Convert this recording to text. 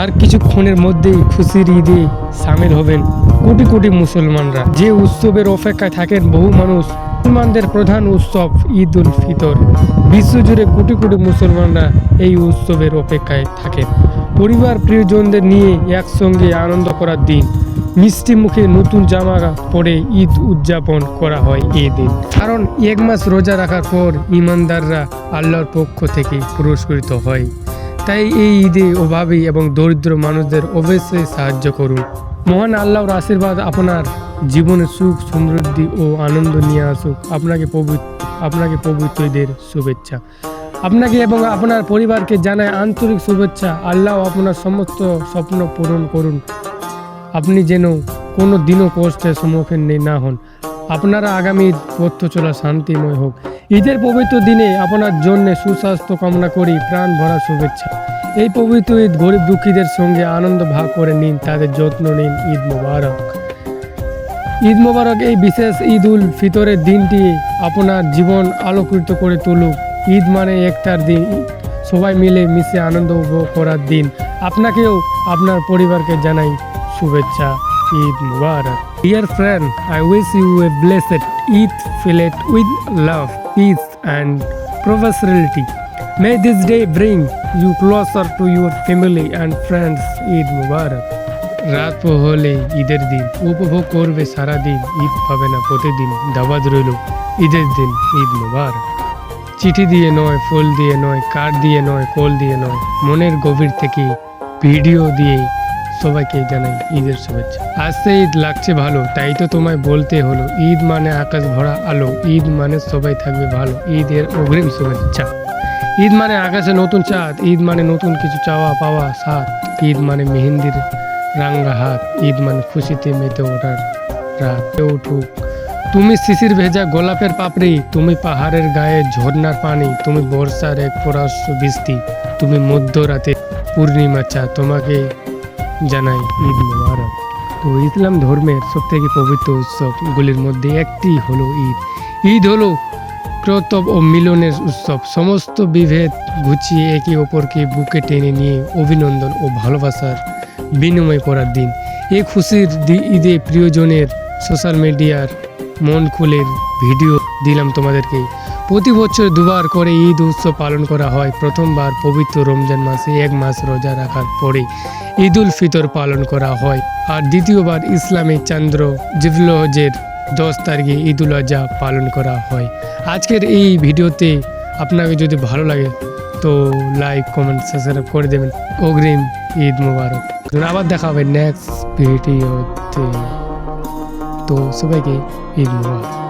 আর কিছুক্ষণের মধ্যেই খুশির ঈদে সামিল হবেন কোটি কোটি মুসলমানরা। যে উৎসবের অপেক্ষায় থাকেন বহু মানুষ, মুসলমানদের প্রধান উৎসব ঈদ উল ফিতর। বিশ্বজুড়ে কোটি কোটি মুসলমানরা এই উৎসবের অপেক্ষায় থাকেন। পরিবার প্রিয়জনদের নিয়ে একসঙ্গে আনন্দ করার দিন। মিষ্টি মুখে নতুন জামা পরে ঈদ উদযাপন করা হয় এই দিন। কারণ এক মাস রোজা রাখার পর ইমানদাররা আল্লাহর পক্ষ থেকে পুরস্কৃত হয়। তাই এই ঈদে অভাবী এবং দরিদ্র মানুষদের অবশ্যই সাহায্য করুন। মহান আল্লাহর আশীর্বাদ আপনার জীবনে সুখ, সমৃদ্ধি ও আনন্দ নিয়ে আসুক। আপনাকে পবিত্র আপনাকে পবিত্র ঈদের শুভেচ্ছা। আপনাকে এবং আপনার পরিবারকে জানায় আন্তরিক শুভেচ্ছা। আল্লাহ আপনার সমস্ত স্বপ্ন পূরণ করুন। আপনি যেন কোনো দিনও কষ্টের সম্মুখীন না হন। আপনারা আগামী পথ চলা শান্তিময় হোক। ঈদের পবিত্র দিনে আপনার জন্য সুস্বাস্থ্য কামনা করি, প্রাণ ভরা শুভেচ্ছা। এই পবিত্র ঈদ গরিব দুঃখীদের সঙ্গে আনন্দ ভাগ করে নিন, তাদের যত্ন নিন, ঈদ মোবারক। ঈদ মোবারক এই বিশেষ ঈদ উল ফিতরের দিনটি আপনার জীবন আলোকিত করে তুলুক। ঈদ মানে একটার দিন, সবাই মিলে মিশে আনন্দ উপভোগ করার দিন। আপনাকেও আপনার পরিবারকে জানাই শুভেচ্ছা, Eid Mubarak. Dear friend I wish you a blessed Eid filled with love peace and prosperity may this day bring you closer to your family and friends Eid Mubarak রাত হলে ঈদের দিন, উপভোগ করবে সারা দিন ঈদ পাবে না প্রতিদিন দাবাদ রইল ঈদের দিন, ঈদ মুবারক। চিঠি দিয়ে নয়, ফুল দিয়ে নয়, কার্ড দিয়ে নয়, কল দিয়ে নয়, মনের গভীর থেকে ভিডিও দিয়ে সবাইকে জানাই ঈদের শুভেচ্ছা। আসছে ঈদ লাগছে ভালো, তাই তো তোমায় বলতে হলো, ঈদ মানে আকাশ ভরা আলো, ঈদ মানে সবাই থাকবে ভালো, ঈদের অগ্রিম শুভেচ্ছা। ঈদ মানে আকাশে নতুন চাঁদ, ঈদ মানে নতুন কিছু চাওয়া পাওয়া সাত ঈদ মানে মেহেন্দির রাঙ্গা হাত, ঈদ মানে খুশিতে মেতে ওঠার রাত। উঠুক, তুমি শিশির ভেজা গোলাপের পাপড়ি, তুমি পাহাড়ের গায়ে ঝর্ণার পানি, তুমি বর্ষার এক পরাশ্র বৃষ্টি, তুমি মধ্যরাতে পূর্ণিমা চা তোমাকে জানাই ঈদ মুবারক। তো ইসলাম ধর্মের সব থেকে পবিত্র উৎসবগুলির মধ্যে একটি হলো ঈদ। ঈদ হলো কর্তব্য ও মিলনের উৎসব। সমস্ত বিভেদ ঘুচিয়ে একে অপরকে বুকে টেনে নিয়ে অভিনন্দন ও ভালোবাসার বিনিময় করার দিন। এই খুশির ঈদে প্রিয়জনের সোশ্যাল মিডিয়ার মন খুলের ভিডিও দিলাম তোমাদেরকে। প্রতি বছর দুবার করে ঈদ উৎসব পালন করা হয়। প্রথমবার পবিত্র রমজান মাসে এক মাস রোজা রাখার পরে ঈদ উল ফিতর পালন করা হয়। আর দ্বিতীয়বার ইসলামী চন্দ্র জিবলহজের দশ তারিখে ঈদ উল আজহা পালন করা হয়। আজকের এই ভিডিওতে আপনাকে যদি ভালো লাগে তো লাইক, কমেন্ট, সাবস্ক্রাইব করে দেবেন। অগ্রিম ঈদ মুবারক। আবার দেখা হবে নেক্সট ভিডিওতে। তো সবাইকে ঈদ মুবারক।